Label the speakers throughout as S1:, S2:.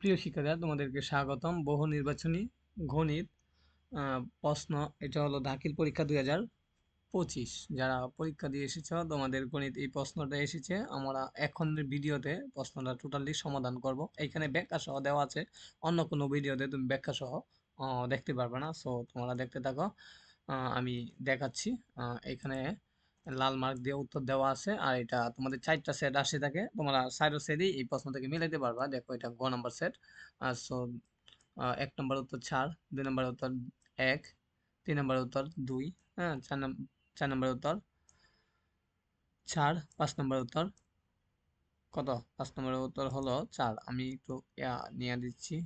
S1: প্রিয় শিক্ষার্থীরা, তোমাদেরকে স্বাগতম। বহু নির্বাচনী গণিত প্রশ্ন, এটা হলো দাখিল পরীক্ষা দুই হাজার পঁচিশ। যারা পরীক্ষা দিয়ে এসেছ, তোমাদের গণিত এই প্রশ্নটা এসেছে। আমরা এখন ভিডিওতে প্রশ্নটা টোটালি সমাধান করব। এখানে ব্যাখ্যা সহ দেওয়া আছে। অন্য কোনো ভিডিওতে তুমি ব্যাখ্যা সহ দেখতে পারবে না। সো তোমরা দেখতে থাকো। আমি দেখাচ্ছি। এখানে লাল মার্ক দিয়ে উত্তর দেওয়া আছে। আর এটা তোমাদের চারটা সেট আসে থাকে, তোমরা চারো সেটই এই প্রশ্ন থেকে মিলাইতে পারবা। দেখো, এটা গ নাম্বার সেট সো এক নম্বর উত্তর চার, দুই নম্বর উত্তর এক, তিন নম্বর উত্তর দুই হ্যাঁ চার নম্বর চার নম্বর উত্তর চার, পাঁচ নম্বর উত্তর কত? পাঁচ নম্বর উত্তর হলো চার। আমি একটু নিয়ে দিচ্ছি,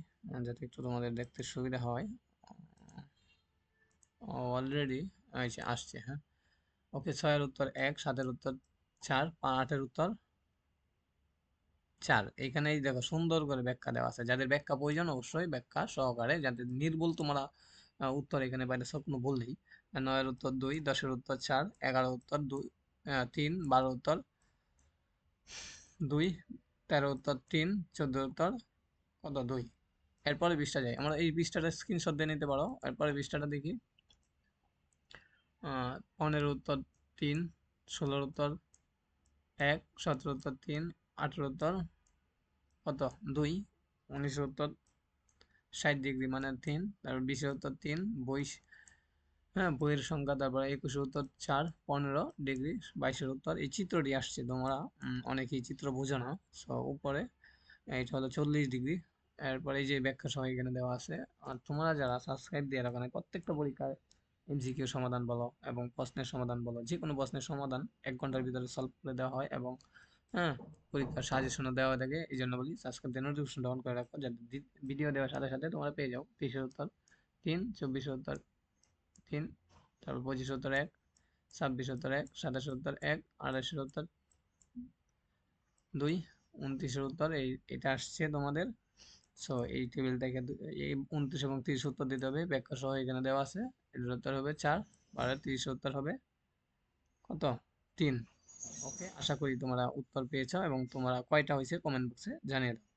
S1: যাতে একটু তোমাদের দেখতে সুবিধা হয়। অলরেডি আসছে হ্যাঁ। ওকে ছয়ের উত্তর এক, সাতের উত্তর চার আটের উত্তর চার। এইখানেই দেখো সুন্দর করে ব্যাখ্যা দেওয়া আছে। যাদের ব্যাখ্যা প্রয়োজন অবশ্যই ব্যাখ্যা সহকারে, যাদের নির্ভুল তোমরা উত্তর এখানে বাইরে স্বপ্ন বললেই নয়ের উত্তর দুই, দশের উত্তর চার এগারো উত্তর দুই তিন বারো উত্তর দুই তেরো উত্তর তিন চোদ্দ উত্তর কত? দুই। এরপরে বিশটা যাই। আমরা এই বিশটাটা স্ক্রিনশট দিয়ে নিতে পারো। এরপরে বিশটাটা দেখি। পনেরো উত্তর তিন, ষোলোর উত্তর এক, সতেরো উত্তর তিন, আঠেরো উত্তর কত? দুই, উনিশের উত্তর ষাট ডিগ্রি মানে তিন, তারপর বিশের উত্তর তিন বই হ্যাঁ বইয়ের সংখ্যা, তারপর একুশের উত্তর চার, পনেরো ডিগ্রি, বাইশের উত্তর। এই চিত্রটি আসছে, তোমরা অনেকেই চিত্র বোঝো না সো উপরে এটা হলো চল্লিশ ডিগ্রি। এরপরে এই যে ব্যাখ্যা সহ এখানে দেওয়া আছে, আর তোমরা যারা সাবস্ক্রাইব দিয়ে রাখো না প্রত্যেকটা পরীক্ষায় এমসিকিউ সমাধান বলো এবং প্রশ্নের সমাধান বলো। যে কোনো প্রশ্নের সমাধান এক ঘণ্টার ভিতরে সলভ করে দেওয়া হয় এবং হ্যাঁ পরীক্ষার সাজেশনও দেওয়া থাকে। এই জন্য বলি সাবস্ক্রাইব দিয়ে নোটিফিকেশনটা অন করে রাখো যাতে ভিডিও দেওয়ার সাথে সাথে তোমরা পেয়ে যাও। তেইশের উত্তর তিন চব্বিশের উত্তর তিন, তারপর পঁচিশ উত্তর এক, ছাব্বিশ উত্তর এক, সাতাশ উত্তর এক আঠাশের উত্তর দুই উনত্রিশের উত্তর এই, এটা আসছে তোমাদের। সো এই টেবিল থেকে এই উনত্রিশ এবং তিরিশ উত্তর দিতে হবে। ব্যাখ্যা সহ এখানে দেওয়া আছে। এটার হবে চার, বারো তিরিশ উত্তর হবে কত? তিন। ওকে আশা করি তোমরা উত্তর পেয়েছ এবং তোমরা কয়টা হয়েছে কমেন্ট বক্সে জানিয়ে দাও।